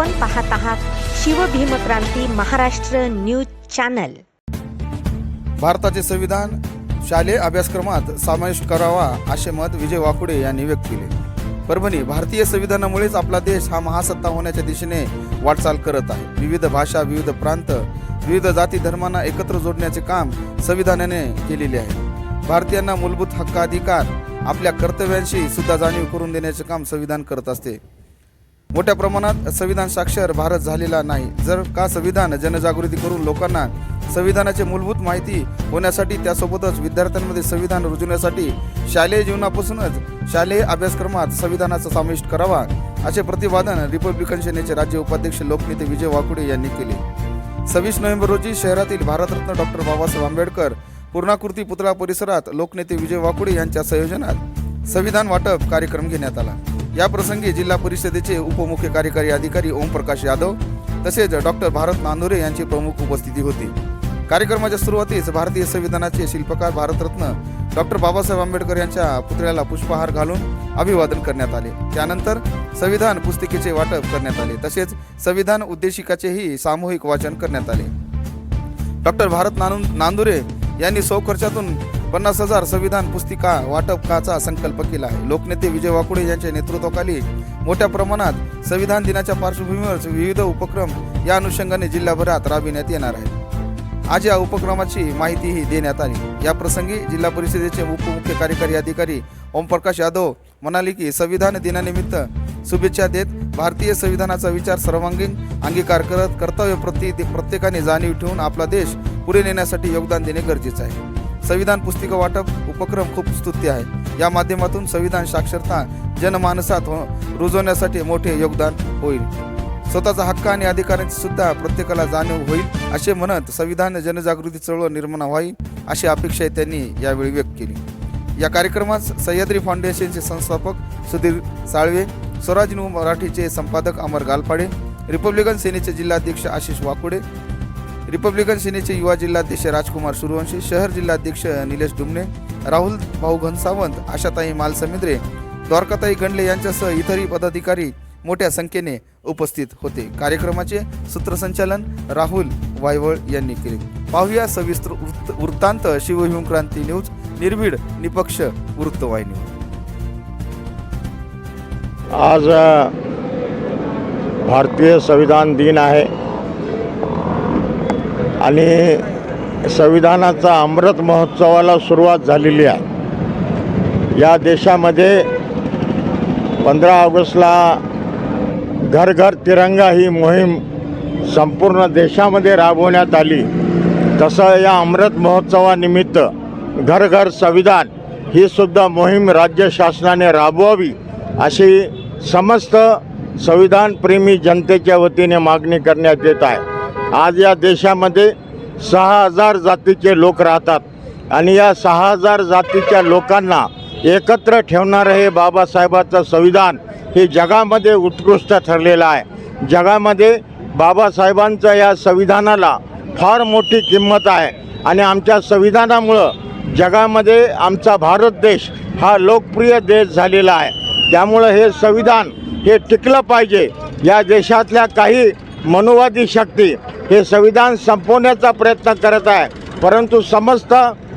आपण पाहत आहात शिवभीमक्रांती महाराष्ट्र न्यूज चॅनल. भारताचे संविधान शालेय अभ्यासक्रमात समाविष्ट करावा असे मत विजय वाकुडे यांनी व्यक्त केले. परभणी भारतीय संविधानामुळेच आपला देश हा महासत्ता होण्याच्या दिशेने वाटचाल करत आहे. विविध भाषा विविध प्रांत विविध जाती धर्मांना एकत्र जोडण्याचे काम संविधानाने केलेले आहे. भारतीयांना मूलभूत हक्काधिकार आपल्या कर्तव्यांशी सुद्धा जाणीव करून देण्याचे काम संविधान करत असते. मोठ्या प्रमाणात संविधान साक्षर भारत झालेला नाही. जर का संविधान जनजागृती करून लोकांना संविधानाची मूलभूत माहिती होण्यासाठी त्यासोबतच विद्यार्थ्यांमध्ये संविधान रुजवण्यासाठी शालेय जीवनापासूनच शालेय अभ्यासक्रमात संविधानाचा समाविष्ट करावा असे प्रतिपादन रिपब्लिकन सेनेचे राज्य उपाध्यक्ष लोकनेते विजय वाकुडे यांनी केले. सव्वीस नोव्हेंबर रोजी शहरातील भारतरत्न डॉक्टर बाबासाहेब आंबेडकर पूर्णाकृती पुतळा परिसरात लोकनेते विजय वाकुडे यांच्या संयोजनात संविधान वाटप कार्यक्रम घेण्यात आला. या प्रसंगी जिल्हा परिषदेचे उपमुख्य कार्यकारी अधिकारी ओमप्रकाश यादव तसेच डॉक्टर भारत नांदुरे यांची प्रमुख उपस्थिती होती. कार्यक्रमाच्या सुरुवातीस भारतीय संविधानाचे शिल्पकार भारतरत्न डॉक्टर बाबासाहेब आंबेडकर यांच्या पुतळ्याला पुष्पहार घालून अभिवादन करण्यात आले. त्यानंतर संविधान पुस्तिकेचे वाटप करण्यात आले. तसेच संविधान उद्देशिकाचेही सामूहिक वाचन करण्यात आले. डॉक्टर भारत नानू नांदुरे यांनी सौ खर्चातून पन्नास हजार संविधान पुस्तिका वाटपकाचा संकल्प केला आहे. लोकनेते विजय वाकुडे यांच्या नेतृत्वाखाली मोठ्या प्रमाणात संविधान दिनाच्या पार्श्वभूमीवर विविध उपक्रम या अनुषंगाने जिल्हाभरात राबविण्यात येणार आहे आज या उपक्रमाची माहितीही देण्यात आली. या प्रसंगी जिल्हा परिषदेचे उपमुख्य कार्यकारी अधिकारी ओमप्रकाश यादव म्हणाले की संविधान दिनानिमित्त शुभेच्छा देत भारतीय संविधानाचा विचार सर्वांगीण अंगीकार करत कर्तव्य प्रति प्रत्येकाने जाणीव ठेवून आपला देश पुढे नेण्यासाठी योगदान देणे गरजेचे आहे. संविधान पुस्तिका वाटप उपक्रम खूप स्तुत्य आहे. या माध्यमातून संविधान साक्षरता जनमानसात हो- रुजवण्यासाठी मोठे योगदान होईल. स्वतःचा हक्क आणि अधिकारांची सुद्धा प्रत्येकाला जाणीव होईल असे म्हणत संविधान जनजागृती चळवळ निर्माण व्हावी अशी अपेक्षा त्यांनी यावेळी व्यक्त केली. या कार्यक्रमात सह्याद्री फाउंडेशनचे संस्थापक सुधीर साळवे स्वराज न्यू मराठीचे संपादक अमर गालपाडे रिपब्लिकन सेनेचे जिल्हाध्यक्ष आशिष वाकुडे रिपब्लिकन सेनेचे युवा जिल्हाध्यक्ष राजकुमार सूर्यवंशी शहर जिल्हाध्यक्ष निलेश डुमणे राहुल भाऊ घनसावंत आशाताई मालसमिंद्रे द्वारकाताई गंडले यांच्यासह इतरही पदाधिकारी मोठ्या संख्येने उपस्थित होते. कार्यक्रमाचे सूत्रसंचालन राहुल वायवळ यांनी केले. पाहूया सविस्तर वृत्त- वृत्तांत. शिवभीम क्रांती न्यूज निर्भीड निपक्ष वृत्तवाहिनी आज भारतीय संविधान दिन आहे. आणि संविधानाचा अमृत महोत्सवाला सुरुवात झालेली आहे. या देशामध्ये पंधरा ऑगस्टला घर घर तिरंगा ही मोहीम संपूर्ण देशामध्ये राबवण्यात आली. तसं या अमृत महोत्सवानिमित्त घर घर संविधान ही सुद्धा मोहीम राज्य शासनाने राबवावी अशी समस्त संविधानप्रेमी जनतेच्या वतीने मागणी करण्यात येत आहे. आज या देशामध्ये सहा हजार जातीचे लोक राहतात. आणि या सहा हजार जातीच्या लोकांना एकत्र ठेवणारं हे बाबासाहेबाचं संविधान हे जगामध्ये उत्कृष्ट ठरलेलं आहे. जगामध्ये बाबासाहेबांच्या या संविधानाला फार मोठी किंमत आहे. आणि आमच्या संविधानामुळं जगामध्ये आमचा भारत देश हा लोकप्रिय देश झालेला आहे. त्यामुळं हे संविधान हे टिकलं पाहिजे. या देशातल्या काही मनुवादी शक्ती हे संविधान संपवण्याचा प्रयत्न करत आहे. परंतु समस्त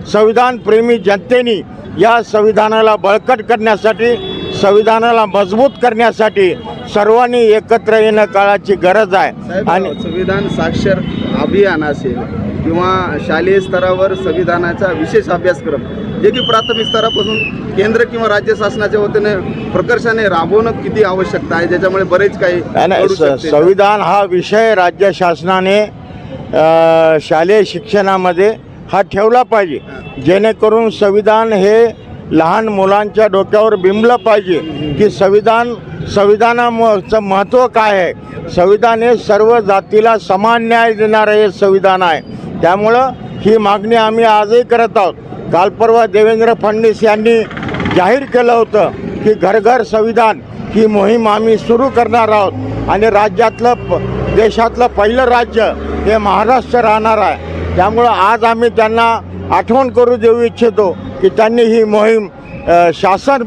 संविधानप्रेमी जनतेने या संविधानाला बळकट करण्यासाठी संविधानाला मजबूत करण्यासाठी सर्वांनी एकत्र येणं काळाची गरज आहे. आणि संविधान साक्षर अभियान असेल किंवा शालेय स्तरावर संविधानाचा विशेष अभ्यासक्रम जे की प्राथमिक स्तरापासून केंद्र किंवा राज्य शासनाच्या वतीने प्रकर्षाने राबवणं किती आवश्यकता आहे ज्याच्यामुळे बरेच काही. संविधान हा विषय राज्य शासनाने शालेय शिक्षणामध्ये हा ठेवला पाहिजे. जेणेकरून संविधान हे लहान मुलांच्या डोक्यावर बिंबलं पाहिजे की संविधान संविधानाचं महत्त्व काय आहे? संविधान हे सर्व जातीला समान न्याय देणारं हे संविधान आहे. त्यामुळं ही मागणी आम्ही आजही करत आहोत. काल परवा देवेंद्र फडणवीस यांनी जाहीर केलं होतं की घरघर संविधान ही मोहीम आम्ही सुरू करणार आहोत आणि राज्यातलं प देशातलं पहिलं राज्य हे महाराष्ट्र राहणार आहे. त्यामुळं आज आम्ही त्यांना आठवण करू देऊ इच्छितो की त्यांनी ही मोहीम शासन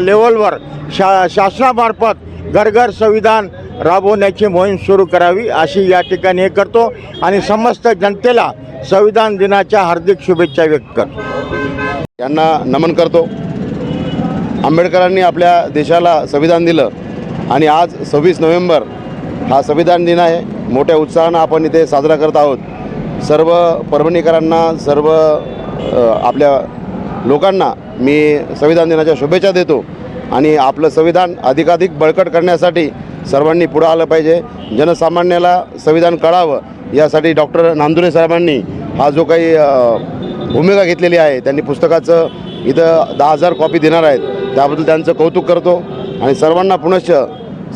लेवलवर शा शासनामार्फत घरघर संविधान राबवण्याची मोहीम सुरू करावी अशी या ठिकाणी हे करतो आणि समस्त जनतेला संविधान दिनाच्या हार्दिक शुभेच्छा व्यक्त करतो. यांना नमन करतो. आंबेडकरांनी आपल्या देशाला संविधान दिलं आणि आज सव्वीस नोव्हेंबर हा संविधान दिन आहे. मोठ्या उत्साहानं आपण इथे साजरा करत आहोत. सर्व परभणीकरांना सर्व आपल्या लोकांना मी संविधान दिनाच्या शुभेच्छा देतो. आणि आपलं संविधान अधिकाधिक बळकट करण्यासाठी सर्वांनी पुढं आलं पाहिजे. जनसामान्याला संविधान कळावं. यासाठी डॉक्टर नांदुरे साहेबांनी हा जो काही भूमिका घेतलेली आहे त्यांनी पुस्तकाचं इथं दहा हजार कॉपी देणार आहेत. त्याबद्दल त्यांचं कौतुक करतो आणि सर्वांना पुनश्च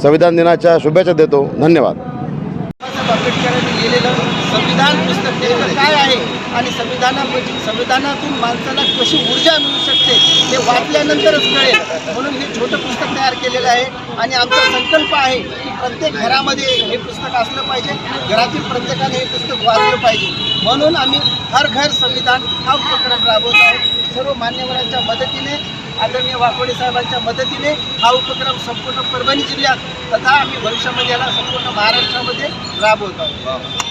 संविधान दिनाच्या शुभेच्छा देतो. धन्यवाद बाबासाहेब आंबेडकरांनी लिहिलेलं संविधान पुस्तक नेमकं काय आहे आणि संविधानामध्ये संविधानातून माणसाला कशी ऊर्जा मिळू शकते हे वाचल्यानंतरच कळेल. म्हणून हे छोटं पुस्तक तयार केलेलं आहे आणि आमचा संकल्प आहे की प्रत्येक घरामध्ये हे पुस्तक असलं पाहिजे घरातील प्रत्येकाने हे पुस्तक वाचलं पाहिजे. म्हणून आम्ही हर घर संविधान हा उपक्रम राबवत आहोत. सर्व मान्यवरांच्या मदतीने आदरणीय वाकोडे साहेबांच्या मदतीने हा उपक्रम संपूर्ण परभणी जिल्ह्यात तथा आम्ही भविष्यामध्ये याला संपूर्ण महाराष्ट्रामध्ये राबवत आहोत.